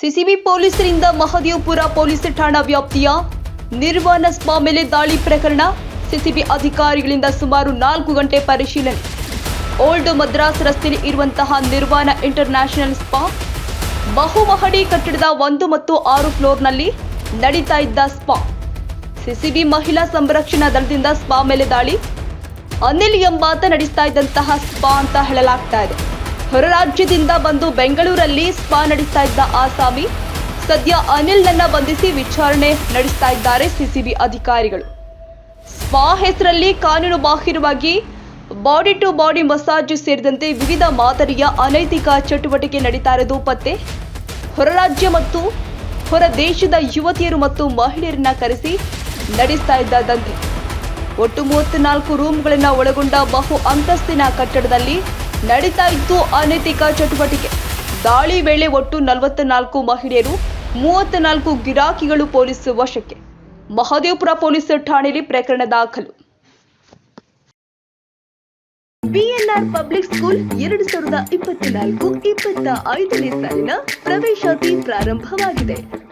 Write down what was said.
CCB ಪೊಲೀಸರಿಂದ Mahadevapura police ಠಾಣಾ ವ್ಯಾಪ್ತಿಯ ನಿರ್ವಾಣ ಸ್ಪಾ ಮೇಲೆ ದಾಳಿ ಪ್ರಕರಣ. ಸಿಸಿಬಿ ಅಧಿಕಾರಿಗಳಿಂದ ಸುಮಾರು ನಾಲ್ಕು ಗಂಟೆ ಪರಿಶೀಲನೆ. ಓಲ್ಡ್ ಮದ್ರಾಸ್ ರಸ್ತೆಯಲ್ಲಿ ಇರುವಂತಹ ನಿರ್ವಾಣ ಇಂಟರ್ನ್ಯಾಷನಲ್ ಸ್ಪಾ. ಬಹುಮಹಡಿ ಕಟ್ಟಡದ ಒಂದು ಮತ್ತು ಆರು ಫ್ಲೋರ್ನಲ್ಲಿ ನಡೀತಾ ಇದ್ದ ಸ್ಪಾ. ಸಿಸಿಬಿ ಮಹಿಳಾ ಸಂರಕ್ಷಣಾ ದಳದಿಂದ ಸ್ಪಾ ಮೇಲೆ ದಾಳಿ. ಅನಿಲ್ ಎಂಬಾತ ನಡೆಸ್ತಾ ಇದ್ದಂತಹ ಸ್ಪಾ ಅಂತ ಹೇಳಲಾಗ್ತಾ ಇದೆ. ಹೊರ ರಾಜ್ಯದಿಂದ ಬಂದು ಬೆಂಗಳೂರಲ್ಲಿ ಸ್ಪಾ ನಡೆಸ್ತಾ ಇದ್ದ ಆಸಾಮಿ, ಸದ್ಯ ಅನಿಲ್ನನ್ನ ಬಂಧಿಸಿ ವಿಚಾರಣೆ ನಡೆಸ್ತಾ ಇದ್ದಾರೆ ಸಿಸಿಬಿ ಅಧಿಕಾರಿಗಳು. ಸ್ಪಾ ಹೆಸರಲ್ಲಿ ಕಾನೂನು ಬಾಹಿರವಾಗಿ ಬಾಡಿ ಟು ಬಾಡಿ ಮಸಾಜ್ ಸೇರಿದಂತೆ ವಿವಿಧ ಮಾದರಿಯ ಅನೈತಿಕ ಚಟುವಟಿಕೆ ನಡೀತಾ ಇರೋದು ಪತ್ತೆ. ಹೊರ ರಾಜ್ಯ ಮತ್ತು ಹೊರ ದೇಶದ ಯುವತಿಯರು ಮತ್ತು ಮಹಿಳೆಯರನ್ನ ಕರೆಸಿ ನಡೆಸ್ತಾ ಇದ್ದ ದಂಧೆ. ಒಟ್ಟು ಮೂವತ್ತ್ನಾಲ್ಕು ರೂಮ್ಗಳನ್ನ ಒಳಗೊಂಡ ಬಹು ಅಂತಸ್ತಿನ ಕಟ್ಟಡದಲ್ಲಿ ನಡೀತಾ ಇತ್ತು ಅನೈತಿಕ ಚಟುವಟಿಕೆ. ದಾಳಿ ವೇಳೆ ಒಟ್ಟು ನಲವತ್ನಾಲ್ಕು ಮಹಿಳೆಯರು, ಮೂವತ್ತ್ನಾಲ್ಕು ಗಿರಾಕಿಗಳು ಪೊಲೀಸ್ ವಶಕ್ಕೆ. ಮಹದೇವಪುರ ಪೊಲೀಸ್ ಠಾಣೆಯಲ್ಲಿ ಪ್ರಕರಣ ದಾಖಲು. ಬಿಎನ್ಆರ್ ಪಬ್ಲಿಕ್ ಸ್ಕೂಲ್ ಎರಡು ಸಾವಿರದ ಇಪ್ಪತ್ನಾಲ್ಕು ಇಪ್ಪತ್ತ ಐದನೇ ಸಾಲಿನ ಪ್ರವೇಶಾತಿ ಪ್ರಾರಂಭವಾಗಿದೆ.